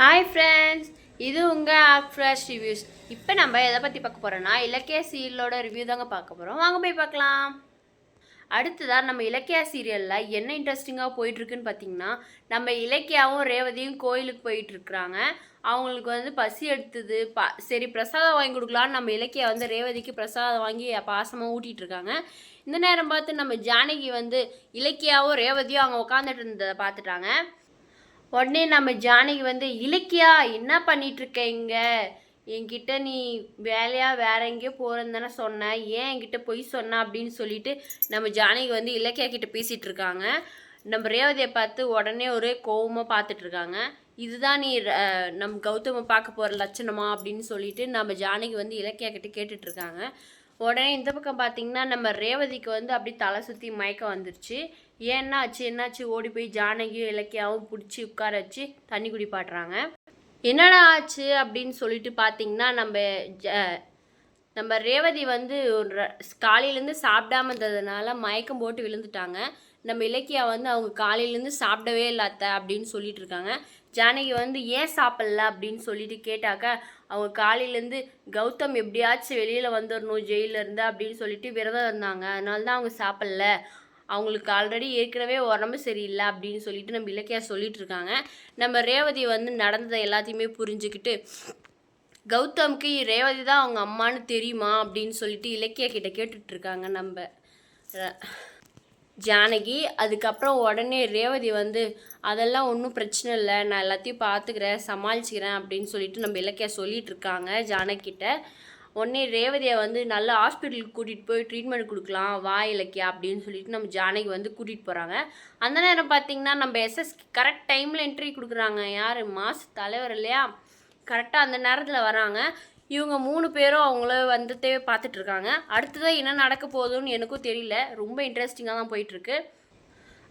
Hi friends இது உங்கள் ஆக் ஃப்ரெஷ் ரிவ்யூஸ் இப்போ நம்ம எதை பற்றி பார்க்க போகிறோன்னா இலக்கிய சீரியலோட ரிவ்யூ தாங்க பார்க்க போகிறோம் வாங்க போய் பார்க்கலாம். அடுத்ததாக நம்ம இலக்கிய சீரியலில் என்ன இன்ட்ரெஸ்டிங்காக போயிட்டுருக்குன்னு பார்த்தீங்கன்னா நம்ம இலக்கியாவும் ரேவதியும் கோயிலுக்கு போயிட்டுருக்குறாங்க. அவங்களுக்கு வந்து பசி எடுத்தது. பா சரி பிரசாதம் வாங்கி கொடுக்கலான்னு நம்ம இலக்கியா வந்து ரேவதிக்கு பிரசாதம் வாங்கி பாசமாக ஊட்டிகிட்டு இருக்காங்க இந்த நேரம் பார்த்து நம்ம ஜானகி வந்து இலக்கியாவும் ரேவதியும் அவங்க உட்காந்துட்டு இருந்ததை பார்த்துட்டாங்க. உடனே நம்ம ஜானகி வந்து இலக்கியா என்ன பண்ணிட்டு இருக்க இங்க என்கிட்ட நீ வேலையா வேற எங்கேயோ போறேன்னு தானே சொன்ன. ஏன் என்கிட்ட பொய் சொன்ன? அப்படின்னு சொல்லிட்டு நம்ம ஜானகி வந்து இலக்கியா கிட்ட பேசிட்டு இருக்காங்க நம்ம ரேவதியை பார்த்து உடனே ஒரே கோவமா பார்த்துட்டு இருக்காங்க இதுதான் நீ நம்ம கௌதம பார்க்க போகிற லட்சணமா? அப்படின்னு சொல்லிட்டு நம்ம ஜானகி வந்து இலக்கியா கிட்ட கேட்டுட்ருக்காங்க உடனே இந்த பக்கம் பார்த்தீங்கன்னா நம்ம ரேவதிக்கு வந்து அப்படி தலை சுற்றி மயக்கம் வந்துருச்சு. ஏன்னா ஆச்சு என்னாச்சு? ஓடி போய் ஜானகியும் இலக்கியாவும் பிடிச்சி உட்கார வச்சு தண்ணி குடிப்பாட்டுறாங்க என்னடா ஆச்சு அப்படின்னு சொல்லிட்டு பார்த்தீங்கன்னா நம்ம ஜ நம்ம ரேவதி வந்து ஒரு காலையிலேருந்து சாப்பிடாம இருந்ததுனால மயக்கம் போட்டு விழுந்துட்டாங்க. நம்ம இலக்கியா வந்து அவங்க காலையிலேருந்து சாப்பிடவே இல்லாத அப்படின்னு சொல்லிட்டு இருக்காங்க. ஜானகி வந்து ஏன் சாப்பிடல அப்படின்னு சொல்லிட்டு கேட்டாக்க அவங்க காலையிலேருந்து கௌதம் எப்படியாச்சும் வெளியில் வந்துடணும் ஜெயிலேருந்து அப்படின்னு சொல்லிட்டு விரதம் இருந்தாங்க. அதனால தான் அவங்க சாப்பிடல. அவங்களுக்கு ஆல்ரெடி ஏற்கனவே உடம்பு சரியில்லை அப்படின்னு சொல்லிட்டு நம்ம இலக்கியா சொல்லிட்டு இருக்காங்க. நம்ம ரேவதி வந்து நடந்ததை எல்லாத்தையுமே புரிஞ்சுக்கிட்டு கௌதம்க்கு ரேவதி தான் அவங்க அம்மான்னு தெரியுமா அப்படின்னு சொல்லிட்டு இலக்கியா கிட்ட கேட்டுட்ருக்காங்க நம்ம ஜானகி அதுக்கப்புறம் உடனே ரேவதி வந்து அதெல்லாம் ஒன்றும் பிரச்சனை இல்லை. நான் எல்லாத்தையும் பார்த்துக்கிறேன் சமாளிச்சுக்கிறேன் அப்படின்னு சொல்லிட்டு நம்ம இலக்கியா சொல்லிட்டு இருக்காங்க ஜானகிட்ட உடனே ரேவதியை வந்து நல்ல ஹாஸ்பிட்டலுக்கு கூட்டிகிட்டு போய் ட்ரீட்மெண்ட் கொடுக்கலாம் வா இலக்கியா அப்படின்னு சொல்லிட்டு நம்ம ஜானகி வந்து கூட்டிகிட்டு போகிறாங்க அந்த நேரம் பார்த்தீங்கன்னா நம்ம எஸ்எஸ் கரெக்ட் டைமில் என்ட்ரி கொடுக்குறாங்க. யார்? மாசு தலைவர் இல்லையா? கரெக்டாக அந்த நேரத்தில் வராங்க. இவங்க மூணு பேரும் அவங்கள வந்துட்டே பார்த்துட்டு இருக்காங்க என்ன நடக்க போகுதுன்னு எனக்கும் தெரியல. ரொம்ப இன்ட்ரெஸ்டிங்காக தான் போயிட்டுருக்கு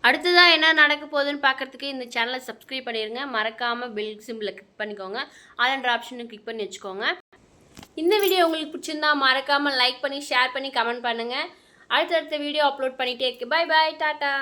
அடுத்ததாக என்ன நடக்க போகுதுன்னு பார்க்குறதுக்கு இந்த சேனலை சப்ஸ்கிரைப் பண்ணிடுங்க மறக்காமல் பெல் சிம்பிளை கிளிக் பண்ணிக்கோங்க. ஆல்ன்ற ஆப்ஷனை கிளிக் பண்ணி வச்சுக்கோங்க. இந்த வீடியோ உங்களுக்கு பிடிச்சிருந்தா மறக்காமல் லைக் பண்ணி ஷேர் பண்ணி கமெண்ட் பண்ணுங்கள் அடுத்தடுத்த வீடியோ அப்லோட் பண்ணிகிட்டே இருக்கு. Bye bye tata.